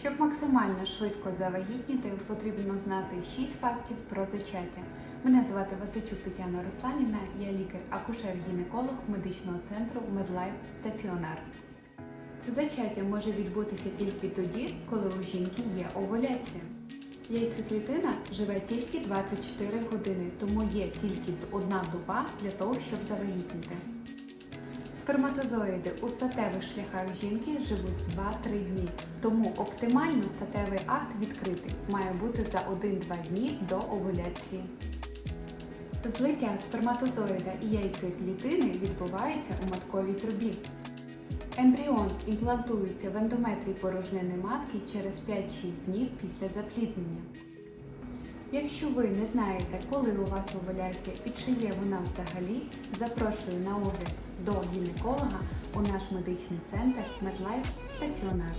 Щоб максимально швидко завагітніти, потрібно знати 6 фактів про зачаття. Мене звати Васичук Тетяна Русланівна, я лікар-акушер-гінеколог медичного центру Медлайф Стаціонар. Зачаття може відбутися тільки тоді, коли у жінки є овуляція. Яйцеклітина живе тільки 24 години, тому є тільки одна доба для того, щоб завагітніти. Сперматозоїди у статевих шляхах жінки живуть 2-3 дні, тому оптимально статевий акт відкритий має бути за 1-2 дні до овуляції. Злиття сперматозоїда і яйцеклітини відбувається у матковій трубі. Ембріон імплантується в ендометрій порожнини матки через 5-6 днів після запліднення. Якщо ви не знаєте, коли у вас овуляція і чи є вона взагалі, запрошую на огляд до гінеколога у наш медичний центр Медлайф Стаціонар.